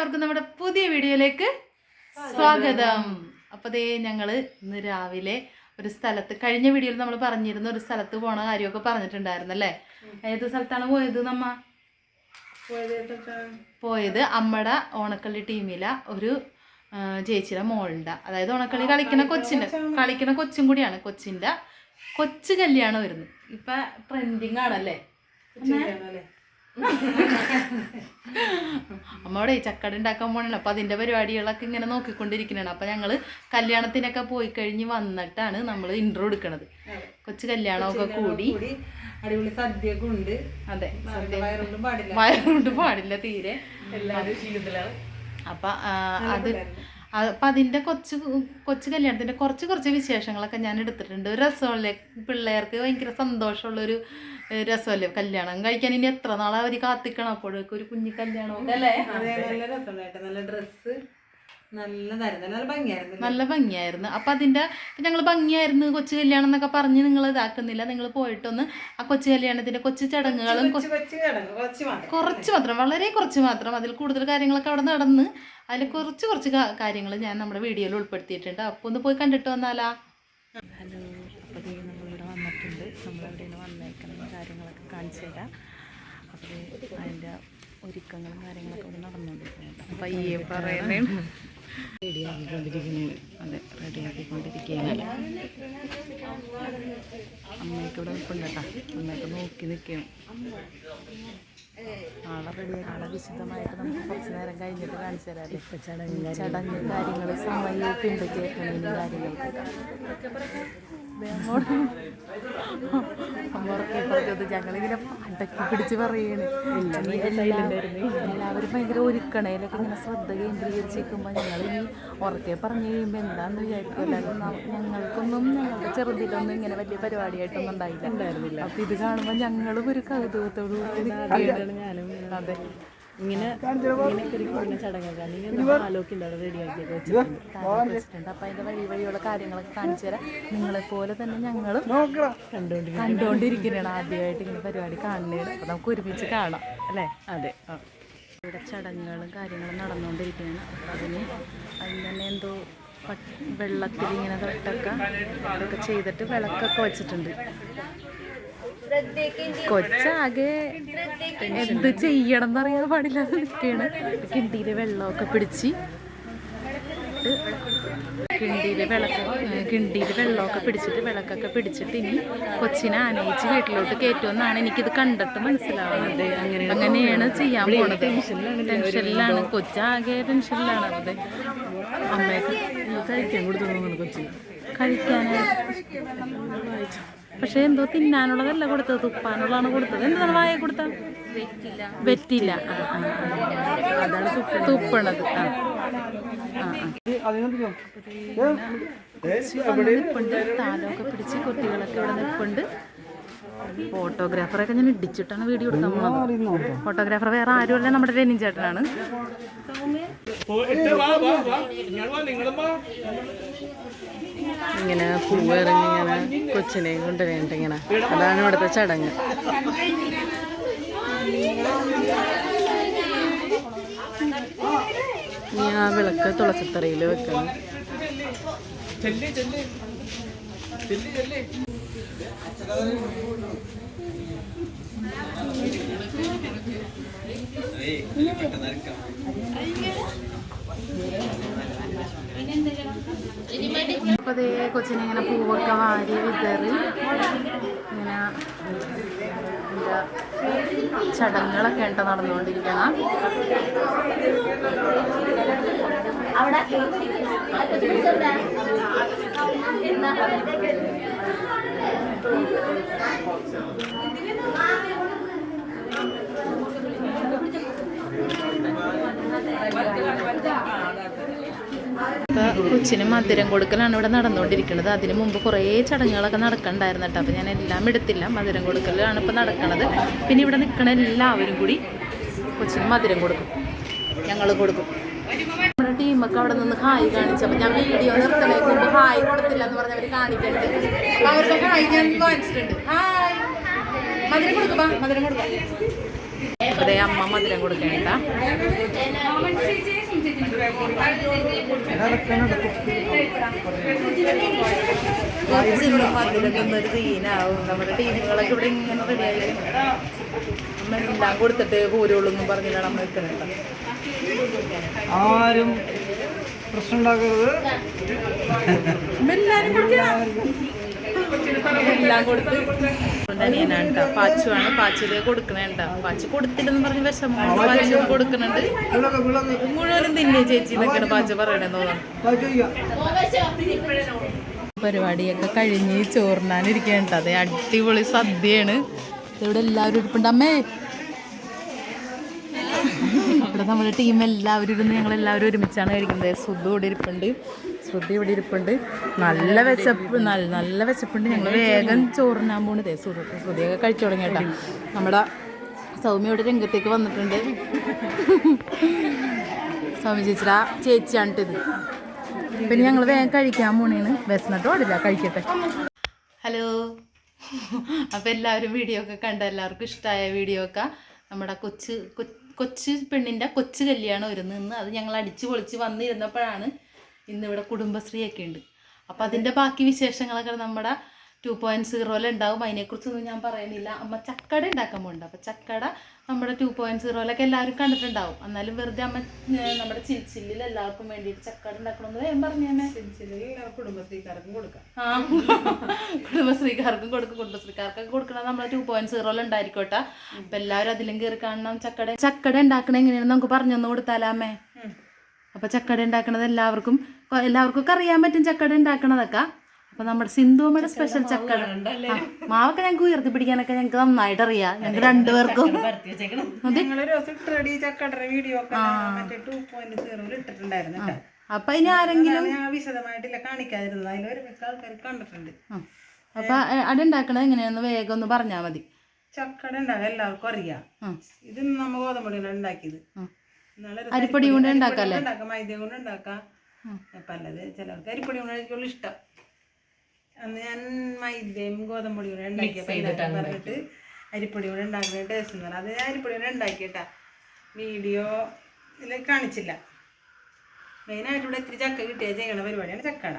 എല്ലാവർക്കും നമ്മുടെ പുതിയ വീഡിയോയിലേക്ക് സ്വാഗതം. അപ്പൊ ദേ ഞങ്ങൾ ഇന്ന് രാവിലെ ഒരു സ്ഥലത്ത് കഴിഞ്ഞ വീഡിയോയിൽ നമ്മൾ പറഞ്ഞിരുന്ന ഒരു സ്ഥലത്ത് പോണ കാര്യമൊക്കെ പറഞ്ഞിട്ടുണ്ടായിരുന്നല്ലേ? ഏത് സ്ഥലത്താണ് പോയത് നമ്മ? പോയത് അമ്മയുടെ ഓണക്കളി ടീമിലെ ഒരു ചേച്ചിയുടെ മോളുണ്ട് അതായത് ഓണക്കളി കളിക്കുന്ന കൊച്ചിന്റെ കളിക്കുന്ന കൊച്ചും കൂടിയാണ് കൊച്ചിന്റെ കൊച്ചു കല്യാണം വരുന്നു ഇപ്പൊ ട്രെൻഡിങ് ആണല്ലേ? അമ്മയുടെ ചക്കട ഉണ്ടാക്കാൻ പോകണല്ലോ അപ്പൊ അതിന്റെ പരിപാടികളൊക്കെ ഇങ്ങനെ നോക്കിക്കൊണ്ടിരിക്കണാണ് അപ്പൊ ഞങ്ങൾ കല്യാണത്തിനൊക്കെ പോയി കഴിഞ്ഞ് വന്നിട്ടാണ് നമ്മൾ ഇൻട്രോ എടുക്കണത്. കൊച്ചു കല്യാണമൊക്കെ കൂടി. അടിപൊളി സദ്യയൊക്കെ ഉണ്ട്. അതെ വയറൊന്നും പാടില്ല. വയറുകൊണ്ട് പാടില്ല തീരെ. എല്ലാവരും അപ്പൊ അത് അപ്പൊ അതിന്റെ കൊച്ചു കൊച്ചു കല്യാണത്തിന്റെ കുറച്ച് കുറച്ച് വിശേഷങ്ങളൊക്കെ ഞാൻ എടുത്തിട്ടുണ്ട്. ഒരു രസമല്ലേ? പിള്ളേർക്ക് ഭയങ്കര സന്തോഷമുള്ളൊരു രസമല്ലേ? കല്യാണം കഴിക്കാൻ ഇനി എത്ര നാളെ അവർ കാത്തിക്കണം? അപ്പോഴേക്കും ഒരു കുഞ്ഞു കല്യാണം അല്ലേ? നല്ല രസമുണ്ടായിട്ട് നല്ല ഡ്രസ്സ് നല്ല ഭംഗിയായിരുന്നു നല്ല ഭംഗിയായിരുന്നു. അപ്പം അതിന്റെ ഞങ്ങൾ ഭംഗിയായിരുന്നു കൊച്ചു കല്യാണം എന്നൊക്കെ പറഞ്ഞ് നിങ്ങൾ ഇതാക്കുന്നില്ല. നിങ്ങൾ പോയിട്ടൊന്ന് ആ കൊച്ചു കല്യാണത്തിന്റെ കൊച്ചു ചടങ്ങുകളും കുറച്ച് മാത്രം. വളരെ കുറച്ച് മാത്രം. അതിൽ കൂടുതൽ കാര്യങ്ങളൊക്കെ അവിടെ നടന്ന് അതിൽ കുറച്ച് കുറച്ച് കാര്യങ്ങൾ ഞാൻ നമ്മുടെ വീഡിയോയിൽ ഉൾപ്പെടുത്തിയിട്ടുണ്ട്. അപ്പോൾ ഒന്ന് പോയി കണ്ടിട്ട് വന്നാലാ. ഹലോ അപ്പോൾ നമ്മളിവിടെ വന്നിട്ടുണ്ട്. വന്നേക്കുന്ന കാര്യങ്ങളൊക്കെ കാണിച്ചു തരാം. അപ്പോൾ അതിന്റെ ഒരുക്കങ്ങളും കാര്യങ്ങളൊക്കെ ഇവിടെ അപ്പോൾ പയ്യെ പറയുന്നേ റെഡിയാക്കിക്കൊണ്ടിരിക്കുന്നു. അതെ റെഡിയാക്കിക്കൊണ്ടിരിക്കുകയാണ്. അമ്മയ്ക്ക് ഇവിടെ നിൽപ്പുണ്ട് കേട്ടോ അമ്മയ്ക്ക് നോക്കി നിൽക്കുകയാണ് നാളെ റെഡിയാക്കി നാളെ വിശദമായിട്ട് നമുക്ക് കുറച്ച് നേരം കഴിഞ്ഞിട്ട് കാണിച്ചു തരാം ചടങ്ങ് ചടങ്ങ് കാര്യങ്ങൾ സമയം കേൾക്കണതിന് കാര്യങ്ങൾക്ക് ഞങ്ങളിങ്ങനെ അടക്കി പിടിച്ച് പറയണ്. എല്ലാവരും ഭയങ്കര ഒരുക്കണേലൊക്കെ ഇങ്ങനെ ശ്രദ്ധ കേന്ദ്രീകരിച്ചിരിക്കുമ്പോൾ ഞങ്ങൾ ഈ ഉറക്കെ പറഞ്ഞു കഴിയുമ്പോൾ എന്താന്ന് വിചാരിക്കുമല്ലോ ഞങ്ങൾക്കൊന്നും ഞങ്ങളുടെ ചെറുതിലൊന്നും ഇങ്ങനെ വലിയ പരിപാടിയായിട്ടൊന്നും ഉണ്ടായില്ല. അപ്പൊ ഇത് കാണുമ്പോൾ ഞങ്ങളും ഒരു കൗതുകത്തോടു കൂടി ഞാനും അതെ. ഇങ്ങനെ ഇങ്ങനെ ചടങ്ങൊക്കെ. ആലോക്ക് റെഡിയാക്കിയൊക്കെ വെച്ചിട്ടുണ്ട്. അപ്പൊ അതിന്റെ വഴി വഴിയുള്ള കാര്യങ്ങളൊക്കെ കാണിച്ചു തരാം. നിങ്ങളെ പോലെ തന്നെ ഞങ്ങളും കണ്ടുകൊണ്ടിരിക്കുന്നതാണ് ആദ്യമായിട്ട് ഇങ്ങനെ പരിപാടി കാണുന്നത് അപ്പൊ നമുക്ക് ഒരുമിച്ച് കാണാം അല്ലേ? അതെ. ഇവിടെ ചടങ്ങുകളും കാര്യങ്ങളും നടന്നുകൊണ്ടിരിക്കുകയാണ്. അപ്പം അതിന് അതിന് തന്നെ എന്തോ വെള്ളത്തിൽ ഇങ്ങനെ തൊട്ടൊക്കെ അതൊക്കെ ചെയ്തിട്ട് വിളക്കൊക്കെ വെച്ചിട്ടുണ്ട്. കൊച്ചാകെ എന്ത് ചെയ്യണം എന്നറിയാൻ പാടില്ലാതെ നിൽക്കുകയാണ് കിണ്ടിയിൽ വെള്ളമൊക്കെ പിടിച്ച് കിണ്ടിയിൽ വിളക്ക് കിണ്ടിയിൽ വെള്ളമൊക്കെ പിടിച്ചിട്ട് വിളക്കൊക്കെ പിടിച്ചിട്ട് ഇനി കൊച്ചിനെ ആനയിച്ച് വീട്ടിലോട്ട് കയറ്റുമെന്നാണ് എനിക്കിത് കണ്ടിട്ട് മനസ്സിലാവുന്നത്. അങ്ങനെയാണ്. ചെയ്യാൻ പോണത്. ടെൻഷനിലാണ് കൊച്ചാകെ ടെൻഷനിലാണ് അതെ അമ്മയൊക്കെ കഴിക്കാൻ കൊടുത്തു കൊച്ചി. കഴിക്കാനായിട്ട് പക്ഷെ എന്തോ തിന്നാനുള്ളതല്ല കൊടുത്തത് തുപ്പാനുള്ളതാണ് കൊടുത്തത്. എന്താണ് വായ കൊടുത്ത? വെറ്റില്ല. അതാണ് തുപ്പണത് ആ താലമൊക്കെ പിടിച്ച് കുട്ടികളൊക്കെ ഇവിടെ നിൽപ്പുണ്ട് ഫോട്ടോഗ്രാഫറൊക്കെ ഞാൻ ഇടിച്ചിട്ടാണ് വീഡിയോ എടുക്കാൻ പോകുന്നത് ഫോട്ടോഗ്രാഫർ വേറെ ആരുമല്ല നമ്മുടെ രനിൻ ചേട്ടനാണ്. ഇങ്ങനെ പൂവിറങ്ങി ഇങ്ങനെ കൊച്ചിനെ കൊണ്ടുവരേണ്ട ഇങ്ങനെ. അതാണ് ഇവിടുത്തെ ചടങ്ങ്. ഇനി ആ വിളക്ക് തുളസിത്തറയിൽ വെക്കണം. അപ്പോൾ അതേ കൊച്ചിനെ ഇങ്ങനെ പൂവൊക്കെ വാരി വിതറി. ഇങ്ങനെ എന്താ ചടങ്ങുകളൊക്കെ ഉണ്ട് നടന്നുകൊണ്ടിരിക്കണം. ഇപ്പൊ കൊച്ചിന് മധുരം കൊടുക്കലാണ് ഇവിടെ നടന്നുകൊണ്ടിരിക്കുന്നത്. അതിന് മുമ്പ് കുറേ ചടങ്ങുകളൊക്കെ നടക്കണ്ടായിരുന്നു കേട്ടോ. അപ്പോൾ ഞാൻ എല്ലാം എടുത്തില്ല. മധുരം കൊടുക്കലാണ് ഇപ്പോൾ നടക്കുന്നത് പിന്നെ ഇവിടെ നിൽക്കണ എല്ലാവരും കൂടി കൊച്ചിന് മധുരം കൊടുക്കും. ഞങ്ങൾ കൊടുക്കും. നമ്മുടെ ടീമൊക്കെ അവിടെ നിന്ന് ഹായ് കാണിച്ചു. കാണിച്ചപ്പോൾ ഞാൻ വീഡിയോ നിർത്തണേക്ക് മുമ്പ് ഹായ് കൊടുത്തില്ല എന്ന് പറഞ്ഞവർ കാണിക്കണ്ട്. അവരുടെ ഹായ് ഞാൻ കാണിച്ചിട്ടുണ്ട്. ഹായ്. മധുരം കൊടുക്കുക മധുരം കൊടുക്കാം. അതെ അമ്മ മധുരം കൊടുക്കണ്ട നമ്മുടെ ടീമുകളൊക്കെ ഇവിടെ ഇങ്ങനെ റെഡിയായി നിൽക്കുന്നത് ആരും പ്രശ്നം ഉണ്ടാക്കരുത്. എല്ലാം കൊടുത്ത് അനിയനാണ് കേട്ടോ പാച്ചുവാണ് പാച്ചുതേ കൊടുക്കണേണ്ട പാച്ചു കൊടുത്തില്ലെന്ന് പറഞ്ഞ് വിഷമം പാച്ചു കൊടുക്കണുണ്ട്. മുഴുവനും തിന്നെ ചേച്ചി എന്നൊക്കെയാണ് പാച്ചു പറയണെന്ന് തോന്നുന്നു. പരിപാടിയൊക്കെ കഴിഞ്ഞ് ചോറിനാനിരിക്കണ്ട അതെ അടിപൊളി സദ്യയാണ്. ഇവിടെ എല്ലാവരും ഇരിപ്പുണ്ട്. അമ്മേ. ഇവിടെ നമ്മുടെ ടീം എല്ലാവരും ഇരുന്ന് ഞങ്ങൾ എല്ലാവരും ഒരുമിച്ചാണ് കഴിക്കുന്നത്. സുധു ഇവിടെ ഇരിപ്പുണ്ട്. ശ്രുതി ഇവിടെ ഇരിപ്പുണ്ട്. നല്ല വിശപ്പ് നല്ല നല്ല വിശപ്പുണ്ട്. ഞങ്ങൾ വേഗം ചോറിനാൻ പോണത്. ശ്രുതി ശ്രുതിയൊക്കെ കഴിച്ചു തുടങ്ങി കേട്ടോ. നമ്മുടെ സൗമ്യ ഇവിടെ രംഗത്തേക്ക് വന്നിട്ടുണ്ട്. സൗമ്യ ചേച്ചിയുടെ ചേച്ചിയാണ് ഇത്. പിന്നെ ഞങ്ങൾ വേഗം കഴിക്കാൻ പോണേണ്. വിശന്നിട്ട് പാടില്ല കഴിക്കട്ടെ. ഹലോ. അപ്പോൾ എല്ലാവരും വീഡിയോ ഒക്കെ കണ്ട എല്ലാവർക്കും ഇഷ്ടമായ വീഡിയോ ഒക്കെ. നമ്മുടെ കൊച്ച് കൊച്ചു പെണ്ണിന്റെ കൊച്ചു കല്യാണം ഇന്ന്. അത് ഞങ്ങൾ അടിച്ചു പൊളിച്ച് വന്നിരുന്നപ്പോഴാണ് ഇന്നിവിടെ കുടുംബശ്രീ ഒക്കെ ഉണ്ട്. അപ്പോൾ അതിന്റെ ബാക്കി വിശേഷങ്ങളൊക്കെ നമ്മുടെ ടു പോയിന്റ് സീറോയിൽ ഉണ്ടാവും. അതിനെക്കുറിച്ചൊന്നും ഞാൻ പറയുന്നില്ല. അമ്മ ചക്കട ഉണ്ടാക്കാൻ പോകുന്നുണ്ട് അപ്പോൾ ചക്കട നമ്മുടെ ടു പോയിന്റ് സീറോയിലൊക്കെ എല്ലാവരും കണ്ടിട്ടുണ്ടാവും. എന്നാലും വെറുതെ അമ്മ നമ്മുടെ ചിൽച്ചില്ലിൽ എല്ലാവർക്കും വേണ്ടിയിട്ട് ചക്കട ഉണ്ടാക്കണമെന്ന് ഞാൻ പറഞ്ഞേ കുടുംബശ്രീക്കാർക്കും കൊടുക്കാം. ആ കുടുംബശ്രീക്കാർക്കും കൊടുക്കും. കുടുംബശ്രീക്കാർക്കൊക്കെ കൊടുക്കണം നമ്മുടെ ടു പോയിന്റ് സീറോയിൽ ഉണ്ടായിരിക്കോട്ടെ. അപ്പം എല്ലാവരും അതിലും കയറി കാണണം. ചക്കട ചക്കട ഉണ്ടാക്കണ എങ്ങനെയാണെന്ന് നമുക്ക് പറഞ്ഞു തന്നു കൊടുത്താലാമേ അപ്പം ചക്കട ഉണ്ടാക്കണത് എല്ലാവർക്കും കൊ- എല്ലാവർക്കും ഒക്കെ അറിയാൻ പറ്റും ചക്കട ഉണ്ടാക്കണതൊക്കെ. അപ്പൊ നമ്മുടെ സിന്ധുമ്മയുടെ സ്പെഷ്യൽ ചക്കട. മാവൊക്കെ ഞങ്ങൾക്ക് ഉയർത്തി പിടിക്കാനൊക്കെ ഞങ്ങൾക്ക് നന്നായിട്ട് അറിയാം. ഞങ്ങൾക്ക് രണ്ടുപേർക്കും അപ്പൊ ഇനി ആരെങ്കിലും ഞാൻ വിശദമായിട്ടില്ല കാണിക്കാതിരുന്നത്. അതിലൊരു മിക്ക ആൾക്കാർ കണ്ടിട്ടുണ്ട്. അപ്പൊ അവിടെ അട ഉണ്ടാക്കണത് എങ്ങനെയാണെന്ന് വേഗം ഒന്ന് പറഞ്ഞാൽ മതി. ചക്കട ഉണ്ടാകാൻ എല്ലാവർക്കും അറിയാം. ഇത് നമ്മ ഗോതമ്പൊടിയാണ് ഉണ്ടാക്കിയത്. അരിപ്പൊടി കൊണ്ട് ഉണ്ടാക്കാം മൈദ കൊണ്ട് ഉണ്ടാക്കാം. പലത്. ചിലർക്ക് അരിപ്പൊടി കൊണ്ടായിരിക്കുള്ളൂ ഇഷ്ടം. അന്ന് ഞാൻ മൈദയും ഗോതമ്പൊടി പൊടി ഉണ്ടാക്കിയപ്പോൾ ഉണ്ടാക്കിയിട്ട് പറഞ്ഞിട്ട് അരിപ്പൊടി കൂടെ ഉണ്ടാക്കുന്ന ടേസ്റ്റ് എന്ന് പറഞ്ഞാൽ അത് ഞാൻ അരിപ്പൊടി കൂടെ ഉണ്ടാക്കിയിട്ടാ. വീഡിയോ ഇതിൽ കാണിച്ചില്ല. മെയിനായിട്ട് ഇവിടെ ഇത്തിരി ചക്ക കിട്ടിയാൽ ചെയ്യണ പരിപാടിയാണ് ചക്കട.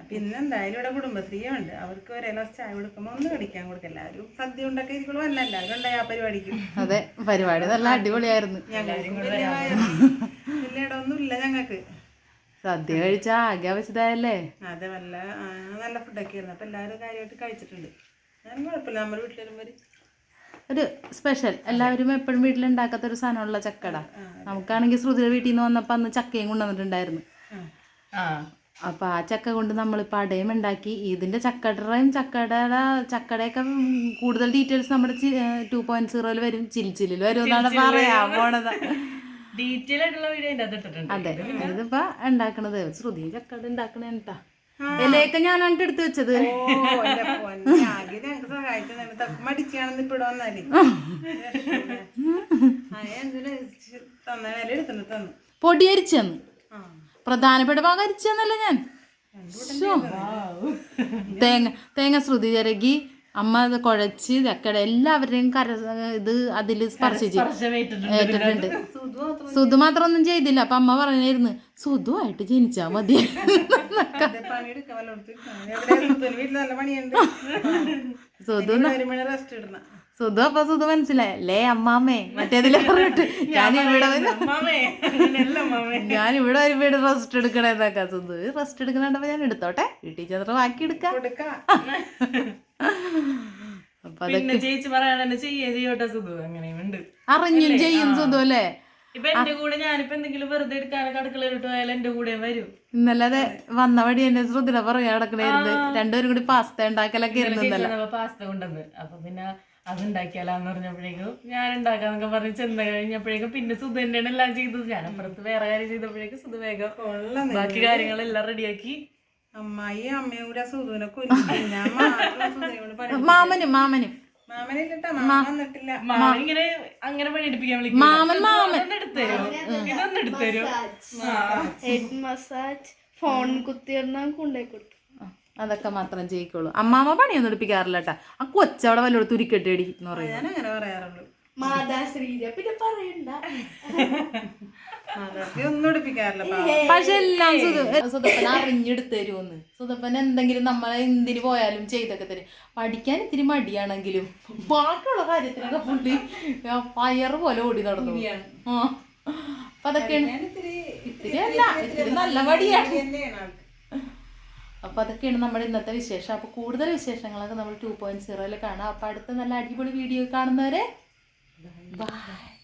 അപ്പം ഇന്ന് എന്തായാലും ഇവിടെ കുടുംബശ്രീയുണ്ട്. അവർക്ക് ഒരേ ഗ്ലാസ് ചായ കൊടുക്കുമ്പോൾ ഒന്ന് കടിക്കാൻ കൊടുക്കില്ല ഒരു സദ്യ ഉണ്ടാക്കി ഇരിക്കുള്ളൂ അല്ല എല്ലാവരും ഉണ്ടായി ആ പരിപാടിക്ക്. അതെ പരിപാടി നല്ല അടിപൊളിയായിരുന്നു. ഞങ്ങൾക്ക് വലിയ വലിയ ഇടമൊന്നുമില്ല ഞങ്ങൾക്ക്. സദ്യ കഴിച്ച ആകെ അവശതായല്ലേ? അതെ വല്ല നല്ല ഫുഡൊക്കെ ആയിരുന്നു അപ്പം എല്ലാവരും കാര്യമായിട്ട് കഴിച്ചിട്ടുണ്ട്. ഞാൻ കുഴപ്പമില്ല. നമ്മുടെ വീട്ടിൽ വരുമ്പോൾ ഒരു സ്പെഷ്യൽ എല്ലാവരും എപ്പോഴും വീട്ടിലുണ്ടാക്കാത്ത ഒരു സാധനമുള്ള ചക്കട. നമുക്കാണെങ്കിൽ ശ്രുതിയുടെ വീട്ടിൽ നിന്ന് വന്നപ്പോൾ അന്ന് ചക്കയും കൊണ്ടുവന്നിട്ടുണ്ടായിരുന്നു. അപ്പോൾ ആ. ചക്ക കൊണ്ട് നമ്മളിപ്പോൾ അടയും ഉണ്ടാക്കി. ഇതിന്റെ ചക്കടയും ചക്കടയുടെ ചക്കടയൊക്കെ കൂടുതൽ ഡീറ്റെയിൽസ് നമ്മുടെ ടു പോയിന്റ് സീറോയിൽ വരും. ചിൽ ചില്ലിൽ വരും എന്നാണ് പറയാൻ പോണത്. ഡീറ്റെയിൽ ആയിട്ടുള്ള വീഡിയോ അതിന്റെ അകത്ത് ഇട്ടിട്ടുണ്ട്. അതെ ഇതിപ്പോ ഉണ്ടാക്കണത് ശ്രുതി ചക്കട ഉണ്ടാക്കണ എന്താ? ഞാൻ അങ്ങോട്ട് എടുത്തു വെച്ചത്. പൊടി അരിച്ചെന്ന്. ആ. പ്രധാനപ്പെട്ട ഭാഗം അരിച്ചെന്നല്ല ഞാൻ. തേങ്ങ തേങ്ങ ശ്രുതി ചിരകി അമ്മ അത് കുഴച്ച് ചക്കട എല്ലാവരുടെയും കര ഇത് അതിൽ സ്പർശിച്ച് ഏറ്റിട്ടുണ്ട് സുധു മാത്രം ഒന്നും ചെയ്തില്ല. അപ്പൊ അമ്മ പറഞ്ഞായിരുന്നു സുധുവായിട്ട് ജനിച്ചാ മതി. സുധു സുധു അപ്പൊ സുധു മനസ്സിലായി അല്ലേ അമ്മാമേ? മറ്റേതിലെ പറഞ്ഞിട്ട് ഞാൻ ഇവിടെ ഞാൻ ഇവിടെ വരുമ്പോൾ റെസ്റ്റ് എടുക്കണേന്നൊക്കെ സുധു റെസ്റ്റ് എടുക്കണപ്പോ ഞാൻ എടുത്തോട്ടെ? വീട്ടിൽ ചെന്നിട്ട് ബാക്കി എടുക്കാം. പിന്നെ ചേച്ചി ചെയ്യേ ചെയ്യോട്ടെ സുധു. അങ്ങനെയും ഉണ്ട്. അറിഞ്ഞും ചെയ്യും സുധു അല്ലേ? ഇപ്പൊ എന്റെ കൂടെ ഞാനിപ്പോ എന്തെങ്കിലും വെറുതെ എടുക്കാനൊക്കെ അടുക്കളയിലിട്ട് പോയാൽ എന്റെ കൂടെ വരും. ഇന്നലെ അതെ വന്ന വഴി എന്നെ ശ്രുതിനെ പറയാ കിടക്കണായിരുന്നു രണ്ടുപേരും കൂടി പാസ്ത ഉണ്ടാക്കലൊക്കെ ഇരുന്നല്ലോ പാസ്ത കൊണ്ടുവന്ന്. അപ്പൊ പിന്നെ അത് ഉണ്ടാക്കിയാലാന്ന് പറഞ്ഞപ്പോഴേക്കും ഞാൻ ഉണ്ടാക്കാന്നൊക്കെ പറഞ്ഞ് ചെന്ന് കഴിഞ്ഞപ്പോഴേക്കും പിന്നെ സുധു തന്നെയാണ് എല്ലാം ചെയ്തത്. ഞാൻ അപ്പുറത്ത് വേറെ കാര്യം ചെയ്തപ്പോഴേക്കും സുധ വേഗം കൊള്ളാം ബാക്കി കാര്യങ്ങളെല്ലാം റെഡിയാക്കി അമ്മായി അമ്മയും കൂടെ സുധുവിനെ പണി മാമനും മാമനും. അങ്ങനെ പണിയെടുപ്പിക്കാൻ വിളിക്കും മാമൻ മാമൻ. ഇതൊന്ന് എടുത്തരോ ഹെഡ് മസാജ് ഫോൺ കൊടുത്തു അതൊക്കെ മാത്രം ചെയ്യിക്കോളൂ അമ്മാമ്മ പണിയൊന്നും എടുപ്പിക്കാറില്ല കേട്ടാ. ആ കൊച്ചവിടെ വല്ലോട് തുരിക്കെട്ടി അടി എന്ന് പറയും പറയാറുള്ളൂ മാതാശ്രീര പിന്നെ പറയണ്ട. അതൊക്കെ ഒന്നും എടുപ്പിക്കാറില്ല പാവം. പക്ഷെ എല്ലാം സുധ അറിഞ്ഞെടുത്ത് തരുമെന്ന് സുതപ്പൻ എന്തെങ്കിലും നമ്മളെ എന്തിന് പോയാലും ചെയ്തൊക്കെ തരും. പഠിക്കാൻ ഇത്തിരി മടിയാണെങ്കിലും ബാക്കിയുള്ള കാര്യത്തിനൊക്കെ പുള്ളി പയറ് പോലെ ഓടി നടന്നു. ആ. അപ്പൊ അതൊക്കെയാണ് ഞാൻ ഇത്തിരി ഇത്തിരി അല്ല ഇത്തിരി നല്ല മടിയാണ്. തന്നെയാണ് അപ്പൊ അതൊക്കെയാണ് നമ്മുടെ ഇന്നത്തെ വിശേഷം. അപ്പൊ കൂടുതൽ വിശേഷങ്ങളൊക്കെ നമ്മൾ ടു പോയിന്റ് സീറോയിൽ കാണാം. അപ്പൊ അടുത്ത നല്ല അടിപൊളി വീഡിയോ കാണുന്നവരെ Bye. Bye.